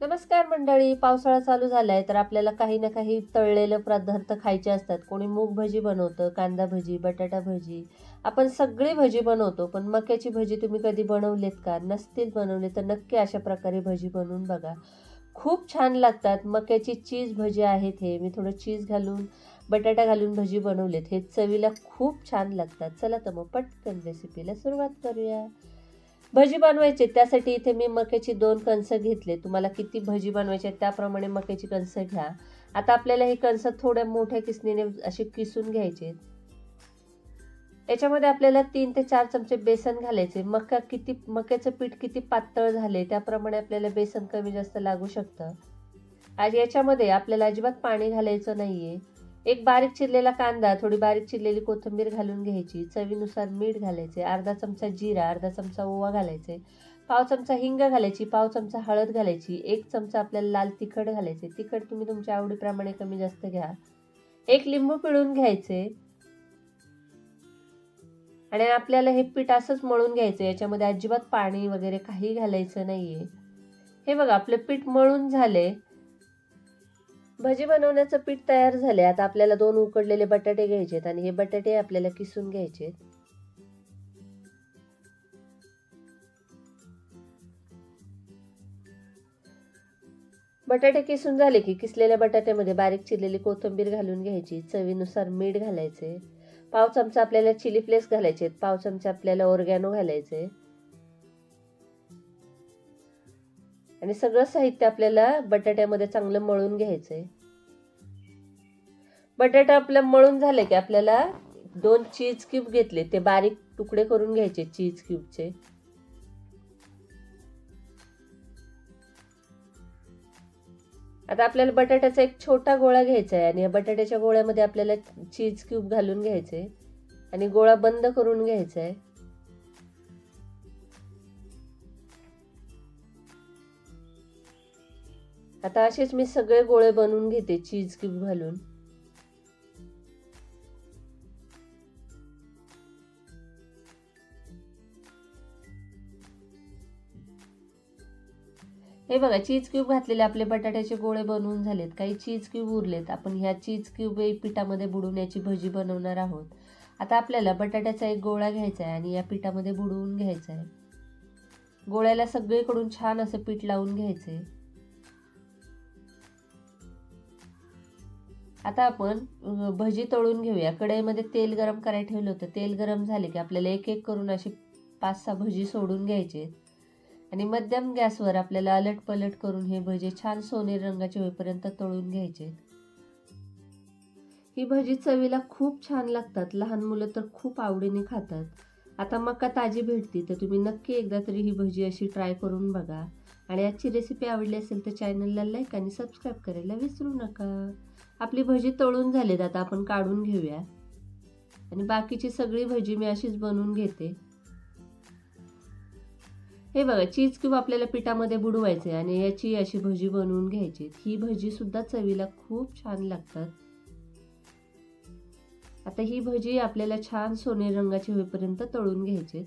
नमस्कार मंडळी पावसाळा चालू झालाय तर आपल्याला काही ना काही तळलेलं पदार्थ खायचे असतात. कोणी मूग भजी बनवतं कांदा भजी बटाटा भजी. आपण सगळी भजी बनवतो पण मक्याची भजी तुम्ही कधी बनवलीत का? नसतील बनवले तर नक्की अशा प्रकारे भजी बनवून बघा. खूप छान लागतात. मक्याची चीज भजी आहेत हे. मी थोडं चीज घालून बटाटा घालून भजी बनवलेत. हे चवीला खूप छान लागतात. चला तर मग पटकन रेसिपीला सुरुवात करूया. भजी बनवायचे त्यासाठी इथे मी मक्याची दोन कणसं घेतले. तुम्हाला किती भजी बनवायचे आहेत त्याप्रमाणे मक्याची कणसं घ्या. आता आपल्याला ही कणसं थोड्या मोठ्या किसणीने असे किसून घ्यायचे याच्यामध्ये आपल्याला तीन ते चार चमचे बेसन घालायचे. मका किती मक्याचं पीठ किती पातळ झाले त्याप्रमाणे आपल्याला बेसन कमी जास्त लागू शकतं. आज याच्यामध्ये आपल्याला अजिबात पाणी घालायचं नाही आहे एक बारीक चिरलेला कांदा थोडी बारीक चिरलेली कोथिंबीर घालून घ्यायची. चवीनुसार मीठ घालायचे अर्धा चमचा जिरा अर्धा चमचा ओवा घालायचे पाव चमचा हिंग घालायची पाव चमचा हळद घालायची एक चमचा आपल्याला लाल तिखट घालायचे. तिखट तुम्ही तुमच्या आवडीप्रमाणे कमी जास्त घ्या. एक लिंबू पिळून घ्यायचे. आणि आपल्याला हे पीठ असंच मळून घ्यायचं याच्यामध्ये अजिबात पाणी वगैरे काही घालायचं नाहीये. हे बघा आपलं पीठ मळून झाले. भजी बनवण्याचं पीठ तयार झाले आता आपल्याला दोन उकडलेले बटाटे घ्यायचेत आणि हे बटाटे आपल्याला किसून घ्यायचेत. बटाटे किसून झाले की किसलेल्या बटाट्यामध्ये बारीक चिरलेली कोथिंबीर घालून घ्यायची. चवीनुसार मीठ घालायचे. पाव चमचा आपल्याला चिली फ्लेक्स घालायचे पाव चमचा आपल्याला ओरगॅनो घालायचे. आणि सगळं साहित्य आपल्याला बटाट्यामध्ये चांगलं मळून घ्यायचंय. बटाटा आपलं मळून झाले की आपल्याला दोन चीज क्यूब घेतले ते बारीक तुकडे करून घ्यायचे चीज क्यूबचे आता आपल्याला बटाट्याचा एक छोटा गोळा घ्यायचा आहे आणि या बटाट्याच्या गोळ्यामध्ये आपल्याला चीज क्यूब घालून घ्यायचे आणि गोळा बंद करून घ्यायचा आहे आता असेच मी सगळे गोळे बनवून घेते चीज क्यूब घालून. हे बघा चीज क्यूब घातलेले आपले बटाट्याचे गोळे बनवून झालेत. काही चीज क्यूब उरलेत. आपण ह्या चीज क्यूब पिठामध्ये बुडवून याची भजी बनवणार आहोत. आता आपल्याला बटाट्याचा एक गोळा घ्यायचा आहे आणि या पिठामध्ये बुडवून घ्यायचा आहे. गोळ्याला सगळीकडून छान असं पीठ लावून घ्यायचंय. आता आपण भजी तळून घेऊया. कढईमध्ये तेल गरम करायला ठेवलं होतं. तेल गरम झाले की आपल्याला एक एक करून अशी पाच सहा भजी सोडून घ्यायचे. आणि मध्यम गॅसवर आपल्याला अलट पलट करून हे भजी छान सोनेरी रंगाचे होईपर्यंत तळून घ्यायचे. ही भजी चवीला खूप छान लागतात. लहान मुलं तर खूप आवडीने खातात. आता मका ताजी भेटती तर तुम्ही नक्की एकदा तरी ही भजी अशी ट्राय करून बघा. आणि आजची रेसिपी आवडली असेल तर चॅनलला लाईक आणि सबस्क्राईब करायला विसरू नका. आपली भजी तळून झालेत आता आपण काढून घेऊया. आणि बाकीची सगळी भजी मी अशीच बनवून घेते. हे बघा चीज क्यूब आपल्याला पिठामध्ये बुडवायचे आणि याची अशी भजी बनवून घ्यायची ही भजी सुद्धा चवीला खूप छान लागतात. आता ही भजी आपल्याला छान सोनेरी रंगाची होईपर्यंत तळून घ्यायची